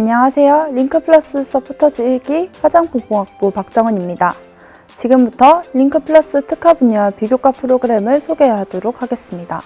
안녕하세요. 링크플러스 서포터즈 1기 화장품공학부 박정은입니다. 지금부터 링크플러스 특화 분야 비교과 프로그램을 소개하도록 하겠습니다.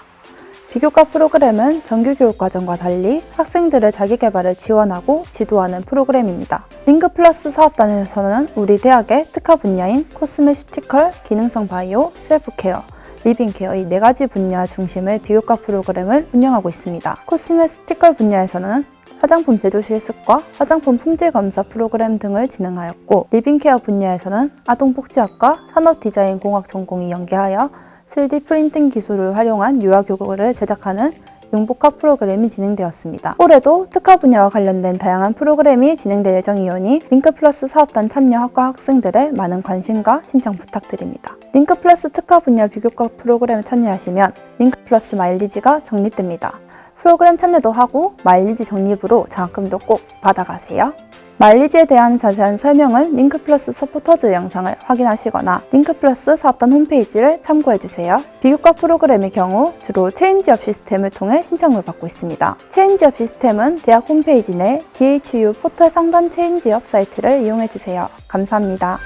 비교과 프로그램은 정규 교육과정과 달리 학생들의 자기개발을 지원하고 지도하는 프로그램입니다. 링크플러스 사업단에서는 우리 대학의 특화 분야인 코스메슈티컬, 기능성 바이오, 셀프케어, 리빙케어 이네 가지 분야 중심의 비교과 프로그램을 운영하고 있습니다. 코스메스티컬 분야에서는 화장품 제조 실습과 화장품 품질 검사 프로그램 등을 진행하였고 리빙케어 분야에서는 아동복지학과 산업디자인 공학 전공이 연계하여 3D 프린팅 기술을 활용한 유아 교구를 제작하는 융복합 프로그램이 진행되었습니다. 올해도 특화 분야와 관련된 다양한 프로그램이 진행될 예정이오니 링크플러스 사업단 참여 학과 학생들의 많은 관심과 신청 부탁드립니다. 링크플러스 특화 분야 비교과 프로그램에 참여하시면 링크플러스 마일리지가 적립됩니다. 프로그램 참여도 하고 마일리지 적립으로 장학금도 꼭 받아가세요. 마일리지에 대한 자세한 설명은 링크플러스 서포터즈 영상을 확인하시거나 링크플러스 사업단 홈페이지를 참고해주세요. 비교과 프로그램의 경우 주로 체인지업 시스템을 통해 신청을 받고 있습니다. 체인지업 시스템은 대학 홈페이지 내 DHU 포털 상단 체인지업 사이트를 이용해주세요. 감사합니다.